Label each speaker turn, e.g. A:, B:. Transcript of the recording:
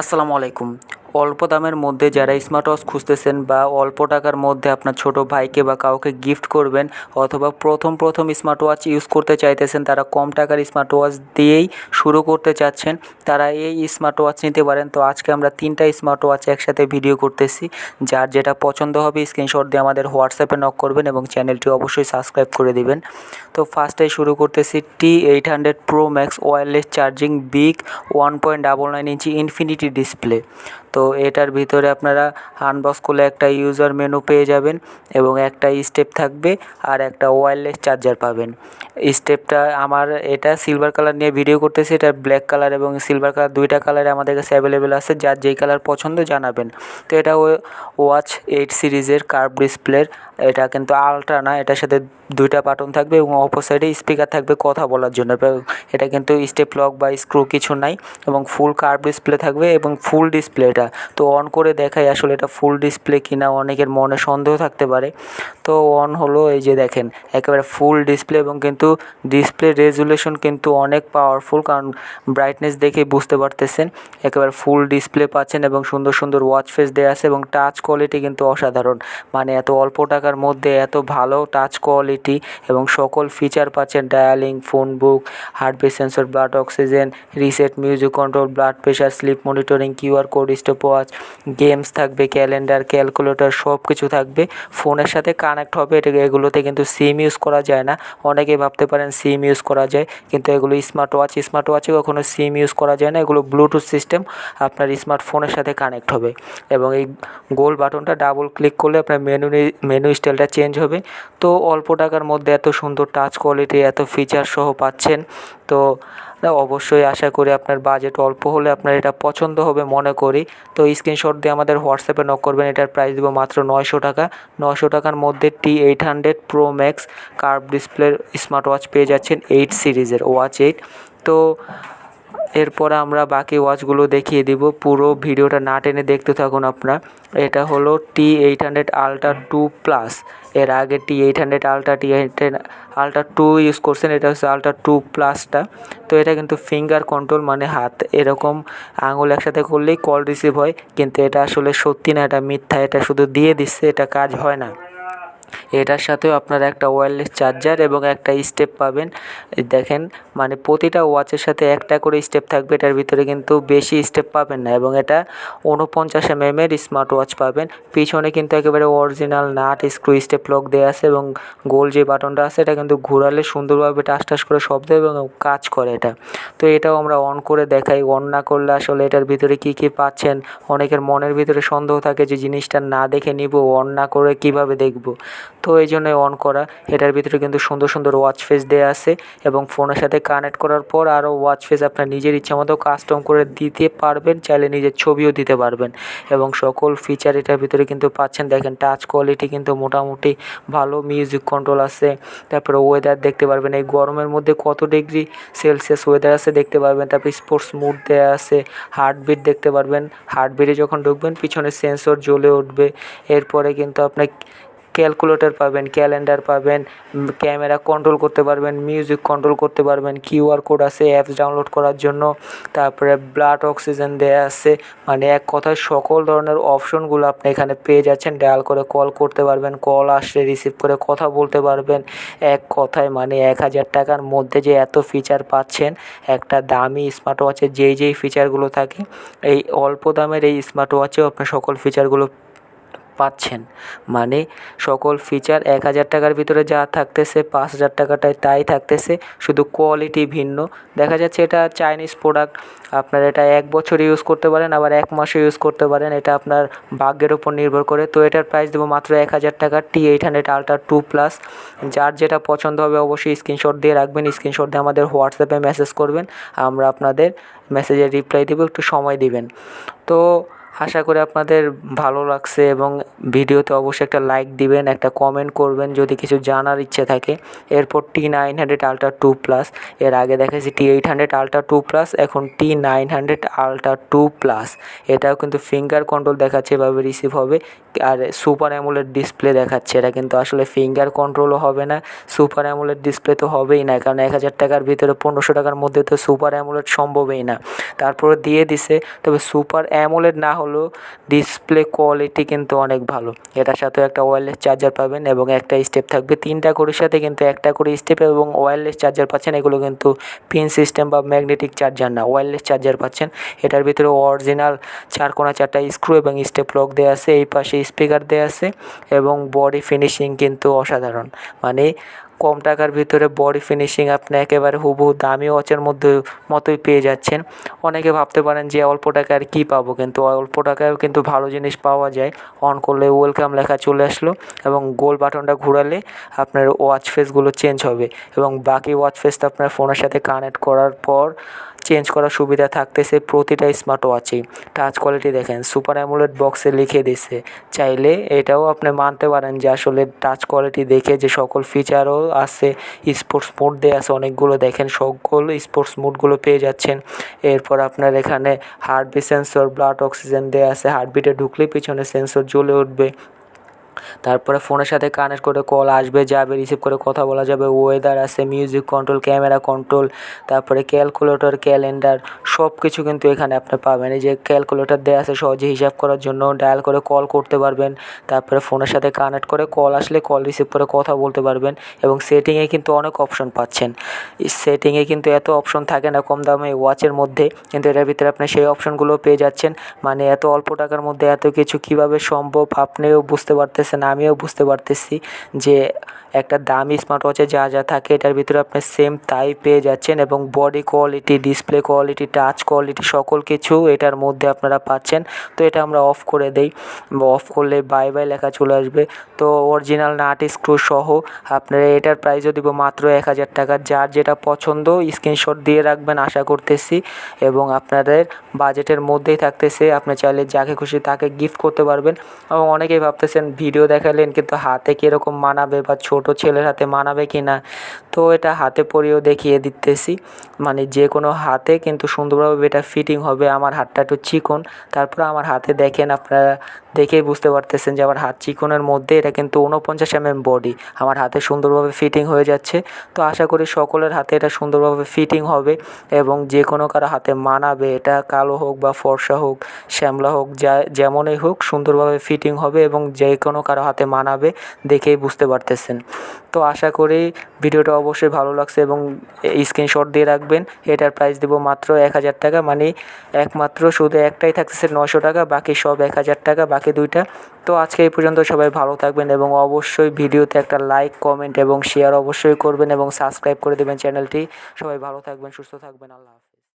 A: আসসালামু আলাইকুম। অল্প দামের মধ্যে যারা স্মার্ট ওয়াচ খুঁজতেছেন বা অল্প টাকার মধ্যে আপনার ছোটো ভাইকে বা কাউকে গিফট করবেন অথবা প্রথম প্রথম স্মার্ট ওয়াচ ইউজ করতে চাইতেছেন, তারা কম টাকার স্মার্ট ওয়াচ দিয়েই শুরু করতে চাচ্ছেন, তারা এই স্মার্ট ওয়াচ নিতে পারেন। তো আজকে আমরা তিনটা স্মার্ট ওয়াচ একসাথে ভিডিও করতেছি। যার যেটা পছন্দ হবে স্ক্রিনশট দিয়ে আমাদের হোয়াটসঅ্যাপে নক করবেন এবং চ্যানেলটি অবশ্যই সাবস্ক্রাইব করে দিবেন। তো ফার্স্টেই শুরু করতেছি T eight hundred pro max wireless charging big one point double nine ইঞ্চি ইনফিনিটি ডিসপ্লে তো এটার ভিতরে আপনারা আনবক্স করলে একটা ইউজার মেনু পেয়ে যাবেন এবং একটা স্টেপ থাকবে আর একটা ওয়্যারলেস চার্জার পাবেন। স্টেপটা আমার এটা সিলভার কালার নিয়ে ভিডিও করতেছে, এটা ব্ল্যাক কালার এবং সিলভার কালার দুইটা কালারে আমাদের কাছে অ্যাভেলেবেল আছে, যার যেই কালার পছন্দ জানাবেন। তো এটা ওয়াচ এইট সিরিজের কার্ভ ডিসপ্লের এটা কিন্তু আলট্রা না, এটার সাথে দুইটা বাটন থাকবে এবং অপর সাইডে স্পিকার থাকবে কথা বলার জন্য। এটা কিন্তু স্টেপ লক বা স্ক্রু কিছু নাই এবং ফুল কার্ভ ডিসপ্লে থাকবে এবং ফুল ডিসপ্লে এটা তো অন করে দেখাই আসলে এটা ফুল ডিসপ্লে কিনা, অনেকের মনে সন্দেহ থাকতে পারে। তো অন হলো এই যে দেখেন, একেবারে ফুল ডিসপ্লে এবং কিন্তু ডিসপ্লে রেজুলেশন কিন্তু অনেক পাওয়ারফুল কারণ ব্রাইটনেস দেখে বুঝতে পারতেছেন। একেবারে ফুল ডিসপ্লে পাচ্ছেন এবং সুন্দর সুন্দর ওয়াচ ফেস দেওয়া আছে এবং টাচ কোয়ালিটি কিন্তু অসাধারণ। মানে এত অল্প টাকার মধ্যে এত ভালো টাচ কোয়ালিটি এবং সকল ফিচার পাচ্ছেন। Dialling phone book heartbeat sensor blood oxygen reset music control blood pressure sleep monitoring QR code stop watch games থাকবে ক্যালেন্ডার ক্যালকুলেটর সব কিছু থাকবে ফোনের সাথে কানেক্ট হবে, এটা এগুলোতে কিন্তু সিম ইউজ করা যায় না। অনেকেই ভাবতে পারেন সিম ইউজ করা যায়, কিন্তু এগুলো স্মার্ট ওয়াচ স্মার্ট ওয়াচে কখনো সিম ইউজ করা যায় না। এগুলো ব্লুটুথ সিস্টেম আপনার স্মার্টফোনের সাথে কানেক্ট হবে। এবং এই গোল বাটনটা ডাবল ক্লিক করলে আপনার মেনু মেনু স্টাইলটা চেঞ্জ হবে। তো অল্প টাকার মধ্যে এত সুন্দর টাচ কোয়ালিটি এত ফিচার সহ পাচ্ছেন। তো অবশ্যই আশা করি আপনার বাজেট অল্প হলে আপনার এটা পছন্দ হবে মনে করি। তো স্ক্রিনশট দিয়ে আমাদের হোয়াটসঅ্যাপে নক করবেন, এটার প্রাইস দেবো মাত্র নয়শো টাকা। নয়শো টাকার মধ্যে T eight hundred pro max curve ডিসপ্লের স্মার্ট ওয়াচ পেয়ে যাচ্ছেন এইট সিরিজের ওয়াচ এইট তো এরপরে আমরা বাকি ওয়াচগুলো দেখিয়ে দিব। পুরো ভিডিওটা না টেনে দেখতে থাকুন আপনারা। এটা হলো T eight hundred ultra two plus এর আগে T eight hundred ultra T eight ultra two use করছেন, এটা হচ্ছে আলট্রা টু প্লাসটা তো এটা কিন্তু ফিঙ্গার কন্ট্রোল মানে হাত। এরকম আঙুল একসাথে করলেই কল রিসিভ হয়। কিন্তু এটা আসলে সত্যি না, এটা মিথ্যা, এটা শুধু দিয়ে দিচ্ছে, এটা কাজ হয় না। এটার সাথেও আপনারা একটা ওয়্যারলেস চার্জার এবং একটা স্টেপ পাবেন। দেখেন মানে প্রতিটা ওয়াচের সাথে একটা করে স্টেপ থাকবে, এটার ভিতরে কিন্তু বেশি স্টেপ পাবেন না এবং এটা উনপঞ্চাশ এম এর স্মার্ট ওয়াচ পাবেন। পিছনে কিন্তু একেবারে original nut screw step lock দেওয়া আছে এবং গোল যে বাটনটা আছে, এটা কিন্তু ঘোরালে সুন্দরভাবে টাস টাস করে শব্দ এবং কাজ করে এটা। তো এটাও আমরা অন করে দেখাই। অন না করলে আসলে এটার ভিতরে কী কী পাচ্ছেন, অনেকের মনের ভিতরে সন্দেহ থাকে যে জিনিসটা না দেখে নিব অন না করে কীভাবে দেখব। তো এই জন্য অন করা। এটার ভিতরে কিন্তু সুন্দর সুন্দর ওয়াচ ফেস দেওয়া আছে এবং ফোনের সাথে কানেক্ট করার পর আরও ওয়াচ ফেস আপনার নিজের ইচ্ছা মতো কাস্টম করে দিতে পারবেন, চাইলে নিজের ছবিও দিতে পারবেন। এবং সকল ফিচার এটার ভিতরে কিন্তু পাচ্ছেন। দেখেন টাচ কোয়ালিটি কিন্তু মোটামুটি ভালো মিউজিক কন্ট্রোল আছে। তারপরে ওয়েদার দেখতে পারবেন। এই গরমের মধ্যে কত ডিগ্রি সেলসিয়াস ওয়েদার আছে দেখতে পারবেন। তারপরে স্পোর্টস মুড দেওয়া আছে হার্টবিট দেখতে পারবেন। হার্টবিটে যখন ঢুকবেন, পিছনে সেন্সর জ্বলে উঠবে। এরপরে কিন্তু আপনার ক্যালকুলেটর পাবেন, ক্যালেন্ডার পাবেন ক্যামেরা কন্ট্রোল করতে পারবেন মিউজিক কন্ট্রোল করতে পারবেন কিউআর কোড আছে অ্যাপস ডাউনলোড করার জন্য। তারপরে ব্লাড অক্সিজেন দেওয়া আছে। মানে এক কথায় সকল ধরনের অপশনগুলো আপনি এখানে পেয়ে যাচ্ছেন। ডায়াল করে কল করতে পারবেন কল আসলে রিসিভ করে কথা বলতে পারবেন। এক কথায় মানে এক হাজার টাকার মধ্যে যে এত ফিচার পাচ্ছেন, একটা দামি স্মার্ট ওয়াচের যেই যেই ফিচারগুলো থাকে, এই অল্প দামের এই স্মার্ট ওয়াচেও আপনি সকল ফিচারগুলো পাচ্ছেন। মানে সকল ফিচার এক হাজার টাকার ভিতরে যা থাকতেছে পাঁচ হাজার টাকাটায় তাই থাকতেছে, শুধু কোয়ালিটি ভিন্ন। দেখা যাচ্ছে এটা চাইনিজ প্রোডাক্ট আপনার এটা এক বছর ইউজ করতে পারেন, আবার এক মাসে ইউজ করতে পারেন, এটা আপনার ভাগ্যের ওপর নির্ভর করে। তো এটার প্রাইস দেবো মাত্র এক হাজার টাকা T eight hundred ultra two plus যার যেটা পছন্দ হবে অবশ্যই স্ক্রিনশট দিয়ে রাখবেন স্ক্রিনশট দিয়ে আমাদের হোয়াটসঅ্যাপে মেসেজ করবেন, আমরা আপনাদের মেসেজের রিপ্লাই দেবো, একটু সময় দিবেন। তো আশা করি আপনাদের ভালো লাগছে এবং ভিডিওতে অবশ্যই একটা লাইক দিবেন, একটা কমেন্ট করবেন যদি কিছু জানার ইচ্ছে থাকে। এরপর T nine hundred ultra two plus এর আগে দেখেছি T eight hundred ultra two plus এখন T nine hundred ultra two plus এটাও কিন্তু ফিঙ্গার কন্ট্রোল দেখাচ্ছে এভাবে রিসিভ হবে। আর সুপার অ্যামোলেড ডিসপ্লে দেখাচ্ছে। এটা কিন্তু আসলে ফিঙ্গার কন্ট্রোলও হবে না, সুপার অ্যামোলেড ডিসপ্লে তো হবেই না, কারণ এক হাজার টাকার ভিতরে পনেরোশো টাকার মধ্যে তো সুপার অ্যামোলেড সম্ভবই না। তারপরে দিয়ে দিছে, তবে সুপার অ্যামোলেড না হলেও ডিসপ্লে কোয়ালিটি কিন্তু অনেক ভালো। এটার সাথেও একটা ওয়্যারলেস চার্জার পাবেন এবং একটা স্টেপ থাকবে। তিনটা কড়ির সাথে কিন্তু একটা করে স্টেপ এবং ওয়্যারলেস চার্জার পাচ্ছেন। এগুলো কিন্তু পিন সিস্টেম বা ম্যাগনেটিক চার্জার না ওয়্যারলেস চার্জার পাচ্ছেন। এটার ভিতরে অরিজিনাল চার কোনা চারটা স্ক্রু এবং স্টেপ লক দেওয়া আছে। এই পাশে স্পিকার দেওয়া আছে এবং বডি ফিনিশিং কিন্তু অসাধারণ। মানে কম টাকার ভিতরে বডি ফিনিশিং আপনি একেবারে হুবহু দামি ওয়াচের মধ্যে, মতোই পেয়ে যাচ্ছেন। অনেকে ভাবতে পারেন যে অল্প টাকায় আর কী পাবো, কিন্তু অল্প টাকায়ও কিন্তু ভালো জিনিস পাওয়া যায়। অন করলে ওয়েলকাম লেখা চলে আসলো এবং গোল বাটনটা ঘোরালে আপনার ওয়াচ ফেসগুলো চেঞ্জ হবে এবং বাকি ওয়াচ ফেসটা আপনার ফোনের সাথে কানেক্ট করার পর চেঞ্জ করার সুবিধা থাকতেছে প্রতিটা স্মার্ট ওয়াচেই টাচ কোয়ালিটি দেখেন সুপার অ্যামুলেট বক্সে লিখে দিছে। চাইলে এটাও আপনি মানতে পারেন যে আসলে টাচ কোয়ালিটি দেখে যে সকল ফিচারও আছে স্পোর্টস মোড দেওয়া আছে, অনেকগুলো দেখেন, সকল স্পোর্টস মোডগুলো পেয়ে যাচ্ছেন। এরপর আপনার এখানে হার্টবিট সেন্সর ব্লাড অক্সিজেন দেওয়া আছে হার্টবিটে ঢুকলে পিছনে সেন্সর জ্বলে উঠবে। তারপরে ফোনের সাথে কানেক্ট করে কল আসবে, যাবে রিসিভ করে কথা বলা যাবে ওয়েদার আছে মিউজিক কন্ট্রোল ক্যামেরা কন্ট্রোল তারপরে ক্যালকুলেটর ক্যালেন্ডার সব কিছু কিন্তু এখানে আপনি পাবেন। এই যে ক্যালকুলেটর দেওয়া আছে, সহজে হিসাব করার জন্য ডায়াল করে কল করতে পারবেন, তারপরে ফোনের সাথে কানেক্ট করে কল আসলে কল রিসিভ করে কথা বলতে পারবেন এবং সেটিংয়ে কিন্তু অনেক অপশন পাচ্ছেন। সেটিংয়ে কিন্তু এত অপশন থাকে না কম দামে ওয়াচের মধ্যে, কিন্তু এটার ভিতরে আপনি সেই অপশনগুলো পেয়ে যাচ্ছেন। মানে এত অল্প টাকার মধ্যে এত কিছু কীভাবে সম্ভব, আপনিও বুঝতে পারতেছেন আমিও বুঝতে পারতেছি যে একটা দামি স্মার্ট ওয়াচে যা যা থাকে এটার ভিতরে আপনি সেম তাই পেয়ে যাচ্ছেন এবং body quality display quality touch quality সকল কিছু এটার মধ্যে আপনারা পাচ্ছেন। তো এটা আমরা অফ করে দেই অফ করলে বাই বাই লেখা চলে আসবে। তো অরিজিনাল নাট স্ক্রু সহ আপনারা এটার প্রাইসও দিব মাত্র এক হাজার টাকা। যার যেটা পছন্দ স্ক্রিনশট দিয়ে রাখবেন আশা করতেছি এবং আপনাদের বাজেটের মধ্যেই থাকতেছে। আপনি চাইলে যাকে খুশি তাকে গিফট করতে পারবেন। এবং অনেকেই ভাবতেছেন, ভিডিও দেখালেন কিন্তু হাতে কীরকম মানাবে বা ছোট ছেলের হাতে মানাবে কি না তো এটা হাতে পরেও দেখিয়ে দিতেছি। মানে যে কোনো হাতে কিন্তু সুন্দরভাবে এটা ফিটিং হবে। আমার হাতটা একটু চিকন। তারপর আমার হাতে দেখেন আপনারা দেখেই বুঝতে পারতেছেন যে আমার হাত চিকনের মধ্যে, এটা কিন্তু উনপঞ্চাশ এমএম বডি আমার হাতে সুন্দরভাবে ফিটিং হয়ে যাচ্ছে। তো আশা করি সকলের হাতে এটা সুন্দরভাবে ফিটিং হবে এবং যে কোনো কারও হাতে মানাবে, এটা কালো হোক বা ফর্সা হোক, শ্যামলা হোক, যা, যেমনই হোক, সুন্দরভাবে ফিটিং হবে এবং যে কোনো কারও হাতে মানাবে, দেখেই বুঝতে পারতেছেন। তো আশা করি ভিডিওটা অবশ্যই ভালো লাগছে এবং স্ক্রিনশট দিয়ে রাখবেন। এটার প্রাইস দেবো মাত্র এক হাজার টাকা মানে একমাত্র শুধু একটাই থাকতেছে নশো টাকা, বাকি সব এক হাজার টাকা, বাকি দুইটা তো আজকে এই পর্যন্ত সবাই ভালো থাকবেন এবং অবশ্যই ভিডিওতে একটা লাইক কমেন্ট এবং শেয়ার অবশ্যই করবেন এবং সাবস্ক্রাইব করে দেবেন চ্যানেলটি সবাই ভালো থাকবেন, সুস্থ থাকবেন, আল্লাহ।